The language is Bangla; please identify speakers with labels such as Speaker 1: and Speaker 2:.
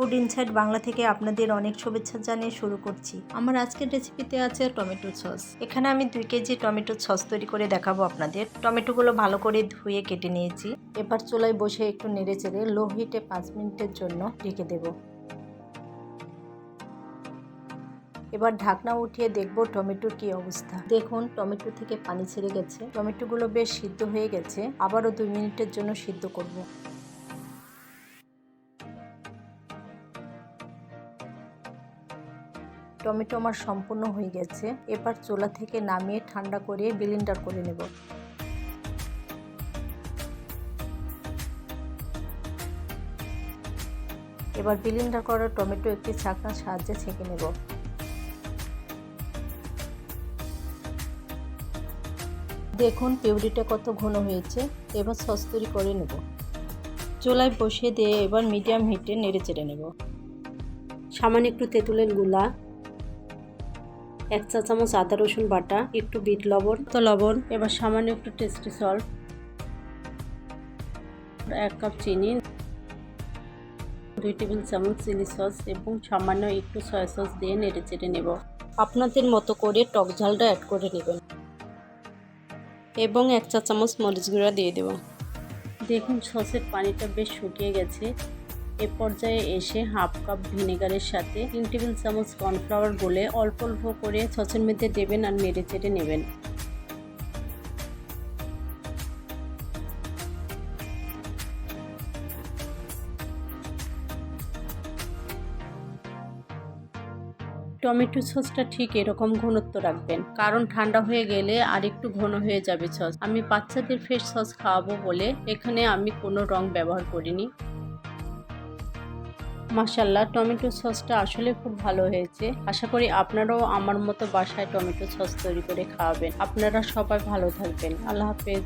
Speaker 1: ফুড ইনসাইড বাংলা থেকে আপনাদের অনেক শুভেচ্ছা জানিয়ে শুরু করছি। আমার আজকের রেসিপিতে আছে টমেটো সস এখানে আমি দুই কেজি টমেটো সস তৈরি করে দেখাবো আপনাদের। টমেটোগুলো ভালো করে ধুয়ে কেটে নিয়েছি। এবার চুলায় বসে একটু নেড়ে চেড়ে লো হিটে পাঁচ মিনিটের জন্য ঢেকে দেব। এবার ঢাকনা উঠিয়ে দেখব টমেটোর কি অবস্থা। দেখুন টমেটো থেকে পানি ছেড়ে গেছে। টমেটোগুলো বেশ সিদ্ধ হয়ে গেছে। আবারও দুই মিনিটের জন্য সিদ্ধ করব। টমেটো আমার সম্পূর্ণ হয়ে গেছে। এবার চুলা থেকে নামিয়ে ঠান্ডা করে ব্লেন্ডার করে নেব। এবার ব্লেন্ডার করা টমেটো একটি ছাকনার সাহায্যে ছেঁকে নেব। দেখুন পিউরিটা কত ঘন হয়েছে। এবার সস তৈরি করে নেব। চুলায় বসিয়ে দিয়ে এবার মিডিয়াম হিটে নেড়ে চেড়ে নেব।
Speaker 2: সামান্য একটু তেঁতুলেরগুলা এক চা চামচ আদা রসুন বাটা, একটু বিট লবণ, তো লবণ, এবার সামান্য একটু টেস্টি সল্ট এক কাপ চিনি, দুই টেবিল চামচ চিলি সস এবং সামান্য একটু সয়া সস দিয়ে নেড়ে চেড়ে নেব। আপনাদের মতো করে টক ঝালটা অ্যাড করে নেবেন। এবং এক চা চামচ মরিচ গুঁড়া দিয়ে দেব। দেখুন সসের পানিটা বেশ শুকিয়ে গেছে। এ পর্যায়ে এসে হাফ কাপ ভিনেগারের সাথে তিন টেবিল চামচ কর্নফ্লাওয়ার গলে অল্প অল্প করে সসের মধ্যে দেবেন আর নেড়ে চেড়ে নেবেন। টমেটো সসটা ঠিক এরকম ঘনত্ব রাখবেন, কারণ ঠান্ডা হয়ে গেলে আর একটু ঘন হয়ে যাবে সস। আমি বাচ্চাদের ফ্রেশ সস খাওয়াবো বলে এখানে আমি কোনো রং ব্যবহার করিনি। মাসাল্লাহ টমেটো সসটা আসলে খুব ভালো হয়েছে। আশা করি আপনারাও আমার মতো বাসায় টমেটো সস তৈরি করে খাওয়াবেন। আপনারা সবাই ভালো থাকবেন। আল্লাহ হাফেজ।